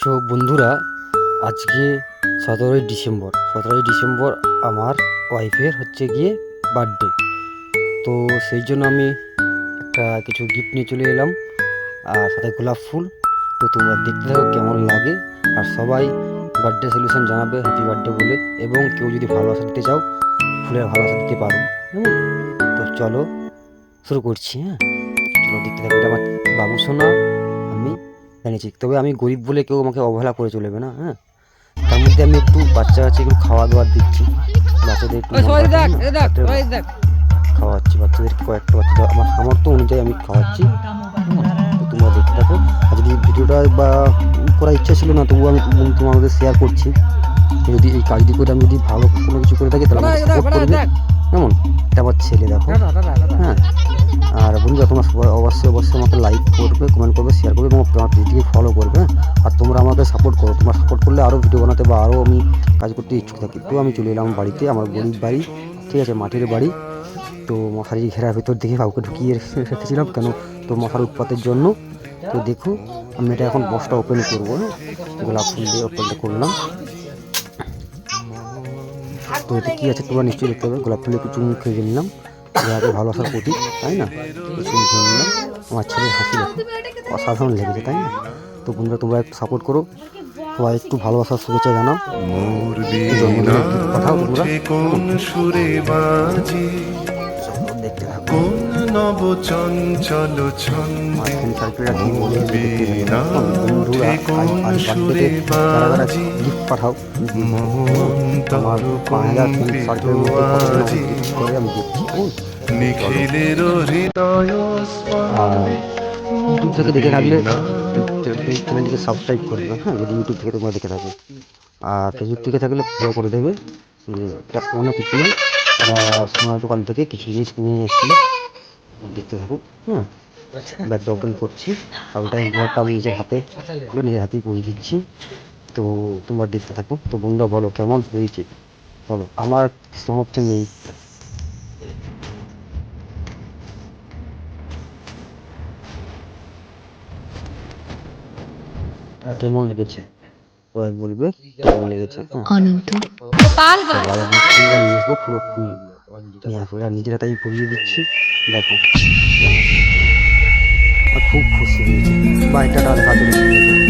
So বন্ধুরা, আজকে সতেরোই ডিসেম্বর। সতেরোই ডিসেম্বর আমার ওয়াইফের হচ্ছে গিয়ে বার্থডে তো সেই জন্য আমি একটা কিছু গিফট নিয়ে চলে এলাম, আর সাথে গোলাপ ফুল। তো তোমরা দেখতে থাকো কেমন লাগে, আর সবাই বার্থডে সলিউশন জানাবে হ্যাপি বার্থডে বলে। এবং কেউ যদি ভালোবাসা দিতে চাও, ফুলের ভালোবাসা দিতে পারো। কেমন? তো চলো, শুরু করছি হ্যাঁ? চলো দেখতে থাকো এটা আমার বাবু সোনা। জানিয়েছি তবে আমি গরিব বলে কেউ আমাকে অবহেলা করে চলবে না হ্যাঁ? তার মধ্যে আমি একটু বাচ্চা কাছে একটু খাওয়া দাওয়া দিচ্ছি। বাচ্চাদের একটু খাওয়াচ্ছি বাচ্চাদেরকে কয়েকটা বাচ্চা আমার সামর্থ্য অনুযায়ী আমি খাওয়াচ্ছি। তোমরা দেখতে থাকো। আর যদি ভিডিওটা বা করার ইচ্ছা ছিল না তবুও আমি তোমাদের শেয়ার করছি। যদি এই কাজটি করে আমি যদি ভালো কোনো কিছু করে থাকি তাহলে সাপোর্ট করবে। কেমন? ছেলে দেখো। হ্যাঁ। আর বন্ধুরা তোমরা সবাই অবশ্যই অবশ্যই আমাকে লাইক করবে কমেন্ট করবে শেয়ার করবে এবং আমার পেজটিকে ফলো করবে হ্যাঁ। আর তোমরা আমাকে সাপোর্ট করো। তোমরা সাপোর্ট করলে আরও ভিডিও বানাতে বা আরও আমি কাজ করতে ইচ্ছুক থাকি। তো আমি চলে এলাম বাড়িতে আমার গরিব বাড়ি ঠিক আছে মাটির বাড়ি। তো মশারি ঘেরা ভেতর দেখে কাউকে ঢুকিয়ে রেখেছিলাম কেন তো মশার উৎপাতের জন্য। তো দেখো আমি এটা এখন বক্সটা ওপেন করব হ্যাঁ। গোলাপ ফুল দিয়ে ওপেনটা করলাম। তো এটা কী আছে তোমরা নিশ্চয়ই দেখতে পাবে? গোলাপ ফুলের কিছু মুখ খেয়ে নিলাম। যাতে ভালোবাসার প্রতীক তাই না? চুমু খেয়ে নিলাম। আমার ছেলে হাসি দেখো। অসাধারণ লেগেছে তাই না? তো বন্ধুরা তোমরা একটু সাপোর্ট করো। সবাই একটু ভালোবাসার শুভেচ্ছা জানাও। কথা তোমরা। দেখতে কোন নব চঞ্চল ছন্দে কোন সুরে বাজি? পাঠাও। আমার মধ্যে করে আমি নিখিলের হৃদয় ইউটিউব থেকে দেখে থাকলে চ্যানেলটিকে সাবস্ক্রাইব করবে হ্যাঁ? যদি ইউটিউব থেকে তোমরা দেখে থাকো। আর ফেসবুক থেকে থাকলে ফলো করে দেবে। এটা কোনো কিছু। সোনার দোকান থেকে কিছু জিনিস কিনে নিয়ে এসেছি। দেখতে থাকো হ্যাঁ। ব্যাগটা ওপেন করছি। আর ওটা ঘরটা আমি নিজের হাতে, নিজের হাতেই করে দিচ্ছি। তো তোমরা দেখতে থাকো। তো বন্ধুরা, বলো কেমন হয়েছে? বলো, আমার সামর্থ্য নেই। কেমন লেগেছে? সবাই বলবে কেমন লেগেছে? হ্যাঁ। অনন্ত। এবার আমি ফুলটা নিয়ে আসব পুরো ফুল নিয়ে আসব আর নিজের হাতেই পরিয়ে দিচ্ছি। দেখো। আর খুব খুশি হয়েছে। বাইকটা চলে